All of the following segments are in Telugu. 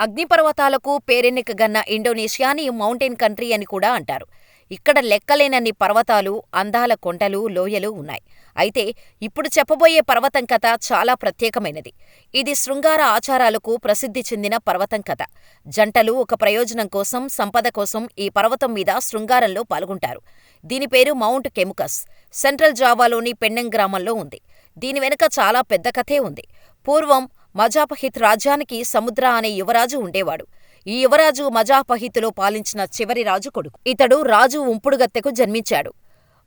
అగ్నిపర్వతాలకు పేరెన్నికగన్న ఇండోనేషియాని మౌంటైన్ కంట్రీ అని కూడా అంటారు. ఇక్కడ లెక్కలేనన్ని పర్వతాలు, అందాల కొండలు, లోయలు ఉన్నాయి. అయితే ఇప్పుడు చెప్పబోయే పర్వతం కథ చాలా ప్రత్యేకమైనది. ఇది శృంగార ఆచారాలకు ప్రసిద్ధి చెందిన పర్వతం కథ. జంటలు ఒక ప్రయోజనం కోసం, సంపద కోసం ఈ పర్వతం మీద శృంగారంలో పాల్గొంటారు. దీని పేరు మౌంట్ కెముకస్. సెంట్రల్ జావాలోని పెండెంగ్ గ్రామంలో ఉంది. దీని వెనుక చాలా పెద్ద కథే ఉంది. పూర్వం మజాపహిత్ రాజ్యానికి సముద్ర అనే యువరాజు ఉండేవాడు. ఈ యువరాజు మజాపహితులో పాలించిన చివరి రాజు కొడుకు. ఇతడు రాజు ఉంపుడుగత్తెకు జన్మించాడు.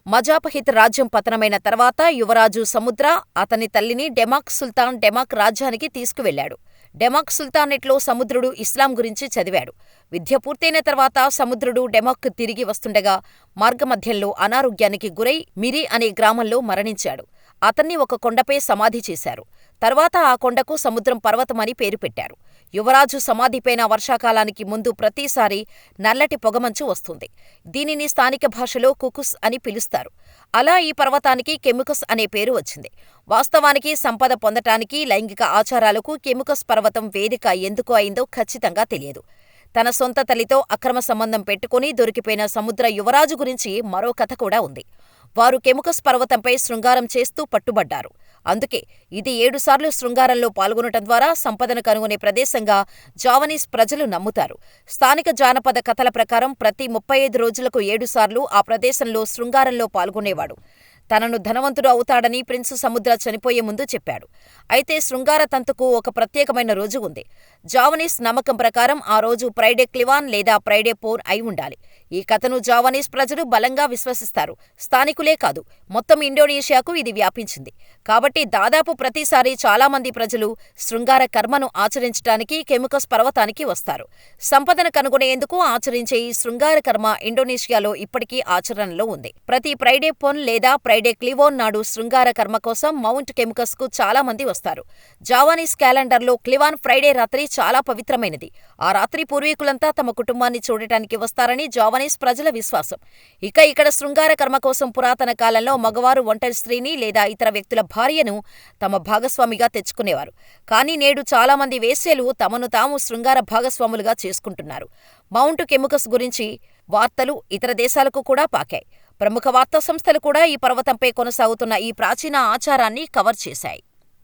మజాపహిత్ రాజ్యం పతనమైన తర్వాత యువరాజు సముద్ర అతని తల్లిని డెమాక్ సుల్తాన్ డెమాక్ రాజ్యానికి తీసుకువెళ్ళాడు డెమాక్ సుల్తానెట్లో సముద్రుడు ఇస్లాం గురించి చదివాడు. విద్య పూర్తయిన తర్వాత సముద్రుడు డెమాక్ తిరిగి వస్తుండగా మార్గమధ్యంలో అనారోగ్యానికి గురై మిరి అనే గ్రామంలో మరణించాడు. అతన్ని ఒక కొండపై సమాధి చేశారు. తర్వాత ఆ కొండకు సముద్రం పర్వతమని పేరు పెట్టారు. యువరాజు సమాధిపైన వర్షాకాలానికి ముందు ప్రతిసారి నల్లటి పొగమంచు వస్తుంది. దీనిని స్థానిక భాషలో కుకుస్ అని పిలుస్తారు. అలా ఈ పర్వతానికి కెముకస్ అనే పేరు వచ్చింది. వాస్తవానికి సంపద పొందటానికి లైంగిక ఆచారాలకు కెముకస్ పర్వతం వేదిక ఎందుకు అయిందో ఖచ్చితంగా తెలియదు. తన సొంత తల్లితో అక్రమ సంబంధం పెట్టుకుని దొరికిపోయిన సముద్ర యువరాజు గురించి మరో కథ కూడా ఉంది. వారు కెముకస్ పర్వతంపై శృంగారం చేస్తూ పట్టుబడ్డారు. అందుకే ఇది ఏడుసార్లు శృంగారంలో పాల్గొనటం ద్వారా సంపదను కనుగొనే ప్రదేశంగా జావనీస్ ప్రజలు నమ్ముతారు. స్థానిక జానపద కథల ప్రకారం ప్రతి ముప్పై ఐదు రోజులకు ఏడుసార్లు ఆ ప్రదేశంలో శృంగారంలో పాల్గొనేవాడు. తనను ధనవంతుడు అవుతాడని ప్రిన్స్ సముద్ర చనిపోయే ముందు చెప్పాడు. అయితే శృంగార తంతుకు ఒక ప్రత్యేకమైన రోజు ఉంది. జావనీస్ నమ్మకం ప్రకారం ఆ రోజు ప్రైడే క్లివాన్ లేదా ప్రైడే పోర్ అయి ఉండాలి. ఈ కథను జావనీస్ ప్రజలు బలంగా విశ్వసిస్తారు. స్థానికులే కాదు, మొత్తం ఇండోనేషియాకు ఇది వ్యాపించింది. కాబట్టి దాదాపు ప్రతిసారి చాలామంది ప్రజలు శృంగార కర్మను ఆచరించటానికి కెమికస్ పర్వతానికి వస్తారు. సంపదను కనుగొనేందుకు ఆచరించే ఈ శృంగార కర్మ ఇండోనేషియాలో ఇప్పటికీ ఆచరణలో ఉంది. ప్రతి ప్రైడే పోన్ లేదా ప్రైడే క్లివోన్ నాడు శృంగార కర్మ కోసం మౌంట్ కెమికస్కు చాలా మంది వస్తారు. జావానీస్ క్యాలెండర్లో క్లివాన్ ఫ్రైడే రాత్రి చాలా పవిత్రమైనది. ఆ రాత్రి పూర్వీకులంతా తమ కుటుంబాన్ని చూడటానికి వస్తారని జావనీస్ ప్రజల విశ్వాసం. ఇక ఇక్కడ శృంగార కర్మ కోసం పురాతన కాలంలో మగవారు ఒంటరి స్త్రీని లేదా ఇతర వ్యక్తుల భార్యను తమ భాగస్వామిగా తెచ్చుకునేవారు. కానీ నేడు చాలా మంది వేశ్యలు తమను తాము శృంగార భాగస్వాములుగా చేసుకుంటున్నారు. మౌంట్ కెముకస్ గురించి వార్తలు ఇతర దేశాలకు కూడా పాకాయి. ప్రముఖ వార్తా సంస్థలు కూడా ఈ పర్వతంపై కొనసాగుతున్న ఈ ప్రాచీన ఆచారాన్ని కవర్ చేశాయి.